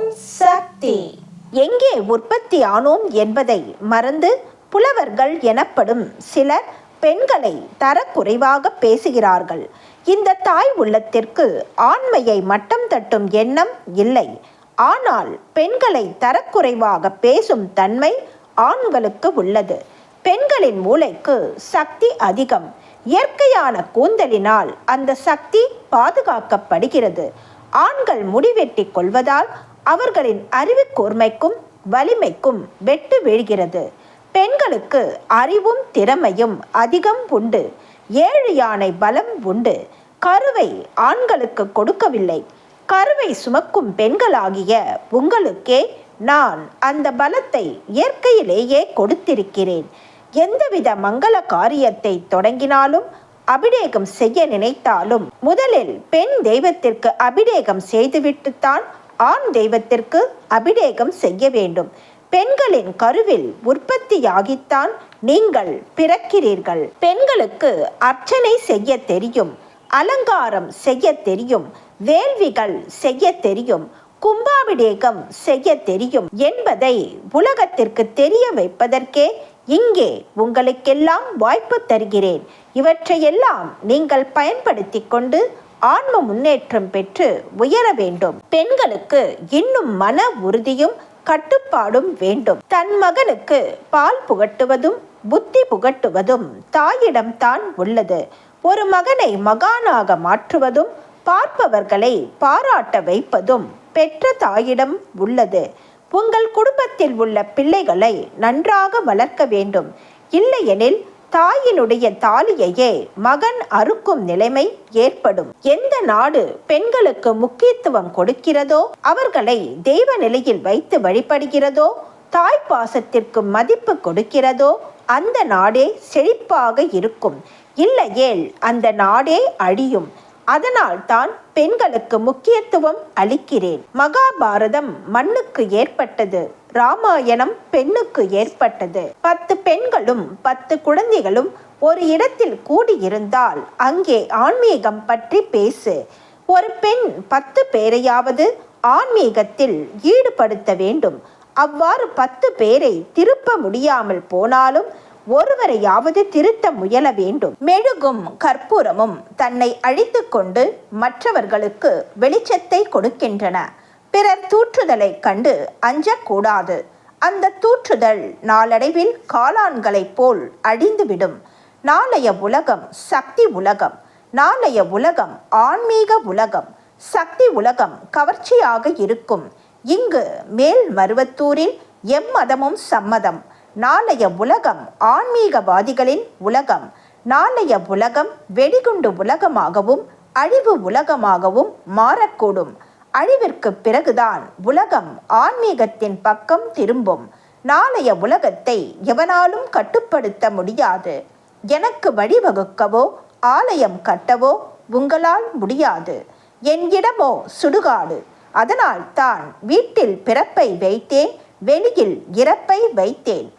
ஓம் சக்தி. எங்கே உற்பத்தி ஆனோம் என்பதை மறந்து புலவர்கள் எனப்படும் சிலர் பெண்களை தரக்குறைவாக பேசுகிறார்கள். இந்த தாய் உள்ளத்திற்கு ஆண்மையை மட்டம் தட்டும் எண்ணம் இல்லை. ஆனால் பெண்களை தரக்குறைவாக பேசும் தன்மை ஆண்களுக்கு உள்ளது. பெண்களின் மூளைக்கு சக்தி அதிகம். இயற்கையான கூந்தலினால் அந்த சக்தி பாதுகாக்கப்படுகிறது. ஆண்கள் முடிவெட்டி கொள்வதால் அவர்களின் அறிவு கூர்மைக்கும் வலிமைக்கும் வெட்டு வீழ்கிறது. பெண்களுக்கு அறிவும் திறமையும் அதிகம் உண்டு. ஏழு யானை பலம் உண்டு. கருவை ஆண்களுக்கு கொடுக்கவில்லை. கருவை சுமக்கும் பெண்களாகிய உங்களுக்கே நான் அந்த பலத்தை இயற்கையிலேயே கொடுத்திருக்கிறேன். எந்தவித மங்கள காரியத்தை தொடங்கினாலும் அபிடேகம் செய்ய நினைத்தாலும் முதலில் பெண் தெய்வத்திற்கு அபிடேகம் செய்துவிட்டுத்தான் ஆண் தெய்வத்திற்கு அபிடேகம் செய்ய வேண்டும். பெண்களின் கருவில் உற்பத்தியாகித்தான் நீங்கள் பிறக்கிறீர்கள். பெண்களுக்கு அர்ச்சனை செய்ய தெரியும் அலங்காரம் செய்ய தெரியும் வேள்விகள் செய்ய தெரியும் கும்பாபிடேகம் செய்ய தெரியும் என்பதை உலகத்திற்கு தெரிய வைப்பதற்கே இங்கே உங்களுக்கெல்லாம் வாய்ப்பு தருகிறேன். இவற்றையெல்லாம் நீங்கள் பயன்படுத்தி கொண்டு ஆன்ம முன்னேற்றம் பெற்று உயர வேண்டும். பெண்களுக்கு இன்னும் மன உறுதியும் கட்டுப்பாடும் வேண்டும். தன் மகனுக்கு பால் புகட்டுவதும் புத்தி புகட்டுவதும் தாயிடம்தான் உள்ளது. ஒரு மகனை மகானாக மாற்றுவதும் பார்ப்பவர்களை பாராட்ட வைப்பதும் பெற்ற தாயிடம் உள்ளது. உங்கள் குடும்பத்தில் உள்ள பிள்ளைகளை நன்றாக வளர்க்க வேண்டும். இல்லையெனில் தாயினுடைய தாலியையே மகன் அறுக்கும் நிலைமை ஏற்படும். எந்த நாடு பெண்களுக்கு முக்கியத்துவம் கொடுக்கிறதோ அவர்களை தெய்வ நிலையில் வைத்து வழிபடுகிறதோ தாய் பாசத்திற்கு மதிப்பு கொடுக்கிறதோ அந்த நாடே செழிப்பாக இருக்கும். இல்லையேல் அந்த நாடே அழியும். அதனால் தான் பெண்களுக்கு முக்கியத்துவம் அளிக்கிறேன். மகாபாரதம் மண்ணுக்கு ஏற்பட்டது. ராமாயணம் பெண்ணுக்கு ஏற்பட்டது. பத்து பெண்களும் பத்து குழந்தைகளும் ஒரு இடத்தில் கூடியிருந்தால் அங்கே ஆன்மீகம் பற்றி பேசு. ஒரு பெண் பத்து பேரையாவது ஆன்மீகத்தில் ஈடுபடுத்த வேண்டும். அவ்வாறு பத்து பேரை திருப்ப முடியாமல் போனாலும் ஒருவரையாவது திருத்த முயல வேண்டும். மெழுகும் கற்பூரமும் தன்னை அழித்து கொண்டு மற்றவர்களுக்கு வெளிச்சத்தை கொடுக்கின்றன. பிறர் தூற்றுதலை கண்டு அஞ்சக்கூடாது. அந்த தூற்றுதல் நாளடைவில் காளான்களைப் போல் அழிந்துவிடும். நாளைய உலகம் சக்தி உலகம். நாளைய உலகம் ஆன்மீக உலகம். சக்தி உலகம் கவர்ச்சியாக இருக்கும். இங்கு மேல் மருவத்தூரில் எம்மதமும் சம்மதம். நாளைய உலகம் ஆன்மீகவாதிகளின் உலகம். நாளைய உலகம் வெடிகுண்டு உலகமாகவும் அழிவு உலகமாகவும் மாறக்கூடும். அழிவிற்கு பிறகுதான் உலகம் ஆன்மீகத்தின் பக்கம் திரும்பும். நாளைய உலகத்தை எவனாலும் கட்டுப்படுத்த முடியாது. எனக்கு வழிவகுக்கவோ ஆலயம் கட்டவோ உங்களால் முடியாது. என் இடமோ சுடுகாடு. அதனால் தான் வீட்டில் பிறப்பை வைத்தேன் வெளியில் இறப்பை வைத்தேன்.